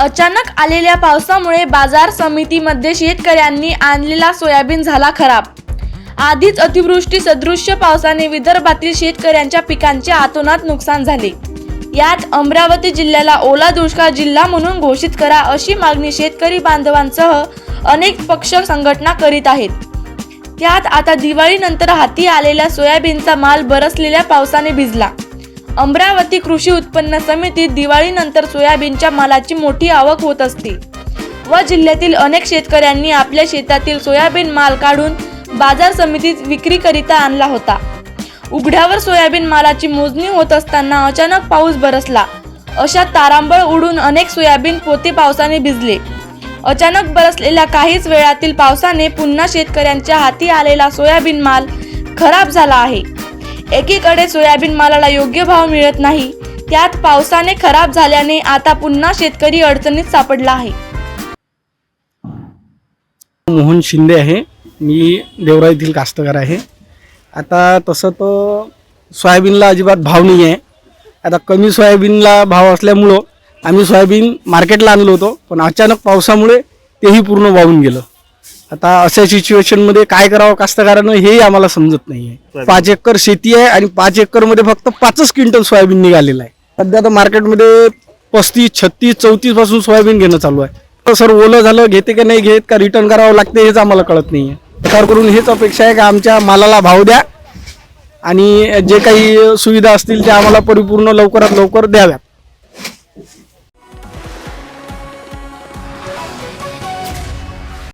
अचानक आलेल्या पावसामुळे बाजार समितीमध्ये शेतकऱ्यांनी आणलेला सोयाबीन झाला खराब. आधीच अतिवृष्टी सदृश्य पावसाने विदर्भातील शेतकऱ्यांच्या पिकांचे आतोनात नुकसान झाले. यात अमरावती जिल्ह्याला ओला दुष्काळ जिल्हा म्हणून घोषित करा अशी मागणी शेतकरी बांधवांसह अनेक पक्ष संघटना करीत आहेत. त्यात आता दिवाळीनंतर हाती आलेल्या सोयाबीनचा माल बरसलेल्या पावसाने भिजला. अमरावती कृषी उत्पन्न समितीत दिवाळीनंतर सोयाबीनच्या मालाची मोठी आवक होत असते. व जिल्ह्यातील अनेक शेतकऱ्यांनी आपल्या शेतातील सोयाबीन माल काढून बाजार समितीत विक्रीकरिता आणला होता. उघड्यावर सोयाबीन मालाची मोजणी होत असताना अचानक पाऊस बरसला. अशा तारांबळ उडून अनेक सोयाबीन पोते पावसाने भिजले. अचानक बरसलेल्या काहीच वेळातील पावसाने पुन्हा शेतकऱ्यांच्या हाती आलेला सोयाबीन माल खराब झाला आहे. एकीकडे सोयाबीन मालाला योग्य भाव मिळत नाही त्यात पावसाने खराब झाल्याने आता पुन्हा शेतकरी अडचणीत सापडला आहे. मोहन शिंदे आहे. मी देवरा येथील कास्तकार आहे. आता तसं तर सोयाबीनला अजिबात भाव नाही आहे आता कमी सोयाबीनला भाव असल्यामुळं आम्ही सोयाबीन मार्केटला आणलो होतो पण अचानक पावसामुळे तेही पूर्ण वाहून गेलं. आता अशा सिच्युएशनमध्ये काय करावं कास्तकारानं हेही आम्हाला समजत नाही आहे पाच एकर शेती आहे आणि पाच एकरमध्ये फक्त पाचच क्विंटल सोयाबीन निघालेलं आहे. सध्या तर मार्केटमध्ये पस्तीस छत्तीस चौतीसपासून सोयाबीन घेणं चालू आहे. तर सर ओलं झालं घेते का नाही घेत का रिटर्न करावं लागते हेच आम्हाला कळत नाही आहे सरकारकडून हेच अपेक्षा आहे का आमच्या मालाला भाव द्या आणि जे काही सुविधा असतील त्या आम्हाला परिपूर्ण लवकरात लवकर द्याव्यात.